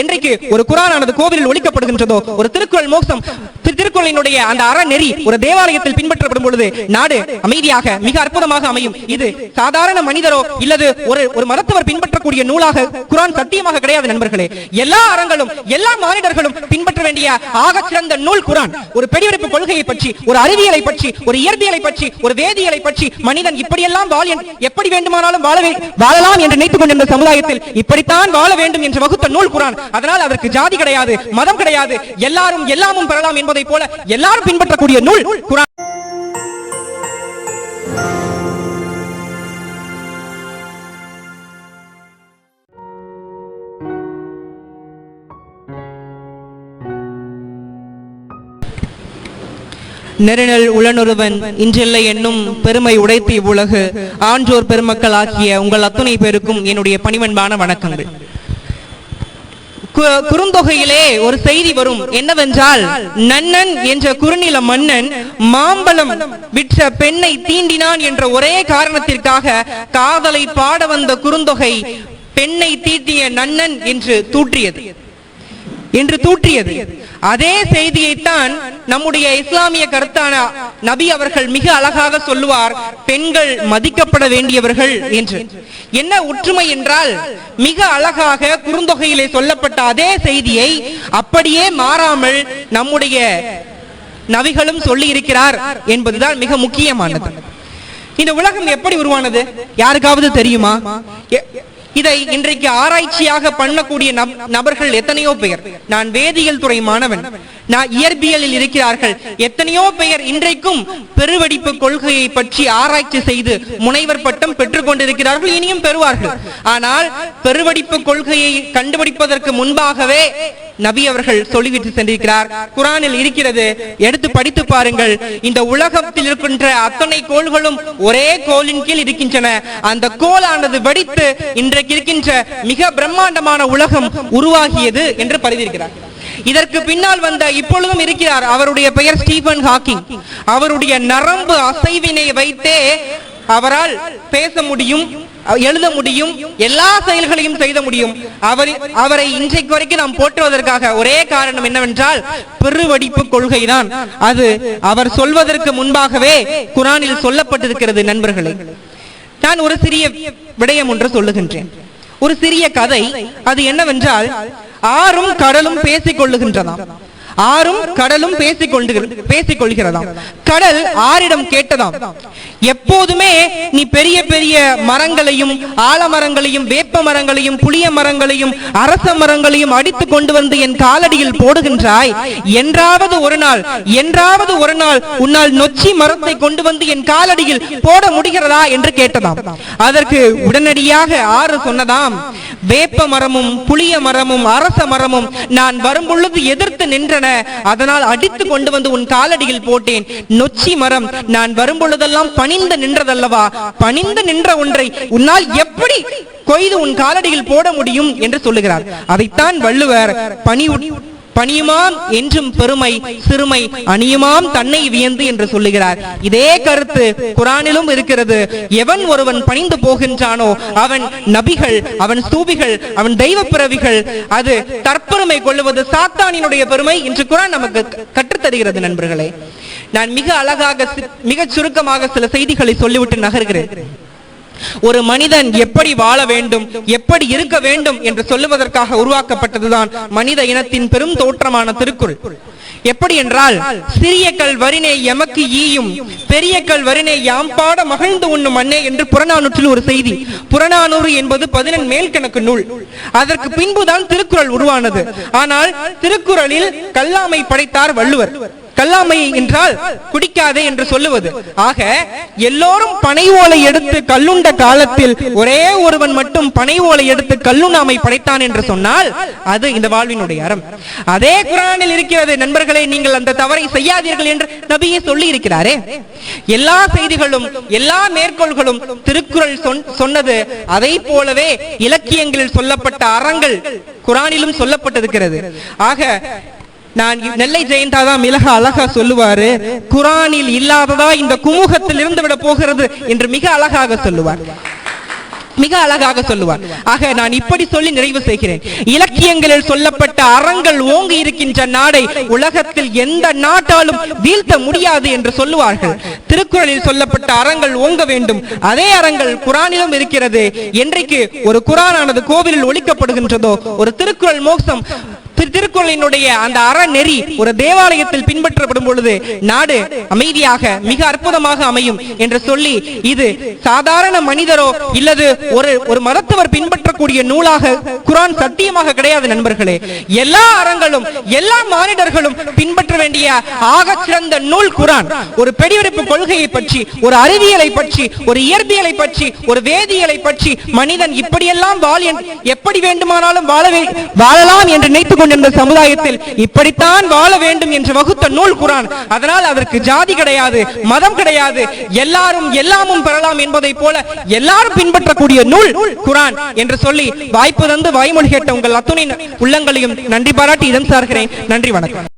என்றைக்கு ஒரு குரானானது கோவிலில் ஒழிக்கப்படுகின்றதோ ஒரு திருக்குறள் மோசம் திருக்குறளினுடைய அந்த அறநெறி ஒரு தேவாலயத்தில் பின்பற்றப்படும் பொழுது நாடு அமைதியாக மிக அற்புதமாக அமையும். இது சாதாரண மனிதரோ இல்லது ஒரு ஒரு மருத்துவர் பின்பற்றக்கூடிய நூலாக குரான் சத்தியமாக கிடையாது நண்பர்களே. எல்லா அறங்களும் எல்லா மாநிலர்களும் பின்பற்ற வேண்டிய ஆக சிறந்த நூல் குரான். ஒரு பெரியவரிப்பு கொள்கையை பற்றி ஒரு அறிவியலை பற்றி ஒரு இயற்பியலை பற்றி ஒரு வேதியியலை பற்றி மனிதன் இப்படியெல்லாம் வாழியன் எப்படி வேண்டுமானாலும் வாழவே வாழலாம் என்று நினைத்துக் கொண்டிருந்த சமுதாயத்தில் இப்படித்தான் வாழ வேண்டும் என்று வகுத்த நூல் குரான் அதனால் அதற்கு ஜாதி கிடையாது மதம் கிடையாது. எல்லாரும் எல்லாமும் பெறலாம் என்பதை போல எல்லாரும் பின்பற்றக்கூடிய நூல் குரான். நெருநல் உளனொருவன் இன்றில்லை என்னும் பெருமை உடைத்து இவ்வுலகு. ஆன்றோர் பெருமக்கள் ஆகிய உங்கள் அத்துணை பேருக்கும் என்னுடைய பணிவன்பான வணக்கங்கள். குறுந்தொகையிலே ஒரு செய்தி வரும். என்னவென்றால் நன்னன் என்ற குறுநில மன்னன் மாம்பழம் விற்ற பெண்ணை தீண்டினான் என்ற ஒரே காரணத்திற்காக காதலை பாட வந்த குறுந்தொகை பெண்ணை தீட்டிய நன்னன் என்று தூற்றியது. என்று தூற்றியது. அதே செய்தியைத்தான் நம்முடைய இஸ்லாமிய கருத்தான நபி அவர்கள் மிக அழகாக சொல்லுவார் பெண்கள் மதிக்கப்பட வேண்டியவர்கள் என்று. என்ன ஒற்றுமை என்றால் மிக அழகாக குறுந்தொகையிலே சொல்லப்பட்ட அதே செய்தியை அப்படியே மாறாமல் நம்முடைய நபிகளும் சொல்லி இருக்கிறார் என்பதுதான் மிக முக்கியமானது. இந்த உலகம் எப்படி உருவானது? யாருக்காவது தெரியுமா? இதை இன்றைக்கு ஆராய்ச்சியாக பண்ணக்கூடிய நபர்கள் எத்தனையோ பெயர் நான் வேதியியல் துறை மாணவன். இயற்பியலில் இருக்கிறார்கள். எத்தனையோ பெயர் இன்றைக்கும் பெருவெடிப்பு கொள்கையை பற்றி ஆராய்ச்சி செய்து முனைவர் பட்டம் பெற்றுக் கொண்டிருக்கிறார்கள் இனியும் பெறுவார்கள். ஆனால் பெருவெடிப்பு கொள்கையை கண்டுபிடிப்பதற்கு முன்பாகவே நபி அவர்கள் சொல்லிவிட்டு சென்றிருக்கிறார். குரானில் இருக்கிறது எடுத்து படித்து பாருங்கள். இந்த உலகத்தில் இருக்கின்ற அத்தனை கோள்களும் ஒரே கோலின் கீழ் இருக்கின்றன. அந்த கோலானது வெடித்து இன்றைக்கு இருக்கின்ற மிக பிரம்மாண்டமான உலகம் உருவாகியது என்று பதிவிருக்கிறார் இதற்கு பின்னால் வந்த இப்பொழுதும் இருக்கிறார் அவருடைய பெயர் ஸ்டீபன் ஹாக்கிங். அவருடைய நரம்பு அசைவினை வைத்தே அவரால் பேச முடியும் எழுத முடியும் எல்லா செயல்களையும் செய்த முடியும். அவர் அவரை இன்றைக்கு வரைக்கும் நாம் போற்றுவதற்காக ஒரே காரணம் என்னவென்றால் பெருவடிப்பு கொள்கைதான். அது அவர் சொல்வதற்கு முன்பாகவே குரானில் சொல்லப்பட்டிருக்கிறது நண்பர்களே. நான் ஒரு சிறிய விடயம் ஒன்று சொல்லுகின்றேன். ஒரு சிறிய கதை. அது என்னவென்றால் ஆறும் கடலும் பேசிக் கொள்ளுகின்றதாம் ஆறும் கடலும் பேசிக் கொண்டு பேசிக் கொள்கிறதாம் கடல் ஆறிடம் கேட்டதாம். எப்போதுமே நீ பெரிய பெரிய மரங்களையும் ஆலமரங்களையும் வேப்ப மரங்களையும் புளிய மரங்களையும் அரச மரங்களையும் அடித்து கொண்டு வந்து என் காலடியில் போடுகின்றாய். என்றாவது ஒரு நாள் என்றாவது ஒரு நாள் உன்னால் நொச்சி மரத்தை கொண்டு வந்து என் காலடியில் போட முடிகிறதா என்று கேட்டதாம். அதற்கு உடனடியாக ஆறு சொன்னதாம் வேப்ப மரமும் புளிய மரமும் அரச மரமும் நான் வரும்பொழுது எதிர்த்து நின்ற இருந்தன அதனால் அடித்து கொண்டு வந்து உன் காலடியில் போட்டேன். நொச்சி மரம் நான் வரும்பொழுதெல்லாம் பணிந்து நின்றதல்லவா? பணிந்து நின்ற ஒன்றை உன்னால் எப்படி கொய்து உன் காலடியில் போட முடியும் என்று சொல்லுகிறார். அதைத்தான் வள்ளுவர் பணி பணியுமாம் என்றும் பெருமை சிறுமை அணியுமாம் தன்னை வியந்து என்று சொல்லுகிறார். இதே கருத்து குரானிலும் இருக்கிறது. எவன் ஒருவன் பணிந்து போகின்றானோ அவன் நபிகள் அவன் சூபிகள் அவன் தெய்வ பிறவிகள் அது தற்பெருமை கொள்ளுவது சாத்தானினுடைய பெருமை என்று குரான் நமக்கு கற்றுத் தருகிறது நண்பர்களே. நான் மிக அழகாக மிக மிகச் சுருக்கமாக சில செய்திகளை சொல்லிவிட்டு நகர்கிறேன். ஒரு மனிதன் எப்படி வாழ வேண்டும் எப்படி இருக்க வேண்டும் என்று சொல்லுவதற்காக உருவாக்கப்பட்டதுதான் மனித இனத்தின் பெரும் தோற்றமான திருக்குறள். எப்படி என்றால் சிறிய கல் வரினை எமக்கு ஈயும் பெரிய கல் வரினை யாம் பாட மகிழ்ந்து உண்ணும் மண்ணே என்று புறநானூற்றில் ஒரு செய்தி. புறநானூறு என்பது பதினெண் மேல்கணக்கு நூல். அதற்கு பின்புதான் திருக்குறள் உருவானது. ஆனால் திருக்குறளில் கல்லாமை படைத்தார் வள்ளுவர். கல்லாமை என்றால் குடிக்காதே என்று சொல்லுவது. ஆக எல்லோரும் பனை ஓலை எடுத்து கல்லுண்ட காலத்தில் ஒரே ஒருவன் மட்டும் பனை ஓலை எடுத்து கல்லுண்ணாமை படைத்தான் என்று சொன்னால் அது இந்த வாழ்வினுடைய அறம். அதே குரானில் இருக்கிறது நண்பர்களே நீங்கள் அந்த தவறை செய்யாதீர்கள் என்று நபியே சொல்லி இருக்கிறாரே எல்லா செய்திகளும் எல்லா மேற்கோள்களும் திருக்குறள் சொன்- சொன்னது. அதை போலவே இலக்கியங்களில் சொல்லப்பட்ட அறங்கள் குரானிலும் சொல்லப்பட்டிருக்கிறது. ஆக நான் நெல்லை ஜெயந்தா தான் மிளக அழகா சொல்லுவாரு. குரானில் இல்லாததா இந்த குமுகத்தில் இருந்து விட போகிறது என்று மிக அழகாக சொல்லுவார். மிக அழகாக சொல்லுவார். ஆக நான் இப்படி சொல்லி நிறைவு செய்கிறேன். இலக்கியங்களில் சொல்லப்பட்ட அறங்கள் ஓங்கி இருக்கின்ற நாடை உலகத்தில் எந்த நாட்டாலும் வீழ்த்த முடியாது என்று சொல்லுவார்கள். திருக்குறளில் சொல்லப்பட்ட அறங்கள் ஓங்க வேண்டும். அதே அறங்கள் குரானிலும் இருக்கிறது. என்றைக்கு ஒரு குரானானது கோவிலில் ஒழிக்கப்படுகின்றதோ ஒரு திருக்குறள் மோக்ஷம் திருக்குறளினுடைய அந்த அறநெறி ஒரு தேவாலயத்தில் பின்பற்றப்படும் பொழுது நாடு அமைதியாக மிக அற்புதமாக அமையும் என்று சொல்லி இது சாதாரண மனிதரோ இல்லது ஒரு ஒரு மருத்துவர் பின்பற்றக்கூடிய நூலாக குரான் சத்தியமாக கிடையாது நண்பர்களே. எல்லா அறங்களும் எல்லா மானிடர்களும் பின்பற்ற வேண்டிய ஆக சிறந்த நூல் குரான். ஒரு பெடிவெடுப்பு கொள்கையை பற்றி ஒரு அறிவியலை பற்றி ஒரு இயற்பியலை பற்றி ஒரு வேதியியலை பற்றி மனிதன் இப்படியெல்லாம் வாழ் எப்படி வேண்டுமானாலும் வாழவே வாழலாம் என்று நினைத்துக் என்ற சமுதாயத்தில் இப்படித்தான் வாழ வேண்டும் என்று வகுத்த நூல் குரான். அதனால் அதற்கு ஜாதி கிடையாது மதம் கிடையாது எல்லாரும் எல்லாமும் பெறலாம் என்பதை போல எல்லாரும் பின்பற்றக்கூடிய நூல் குரான் என்று சொல்லி வாய்ப்பு தந்து வாய்மொழி கேட்ட உங்கள் அத்துணை உள்ளங்களையும் நன்றி பாராட்டி இடம் சார்கிறேன். நன்றி வணக்கம்.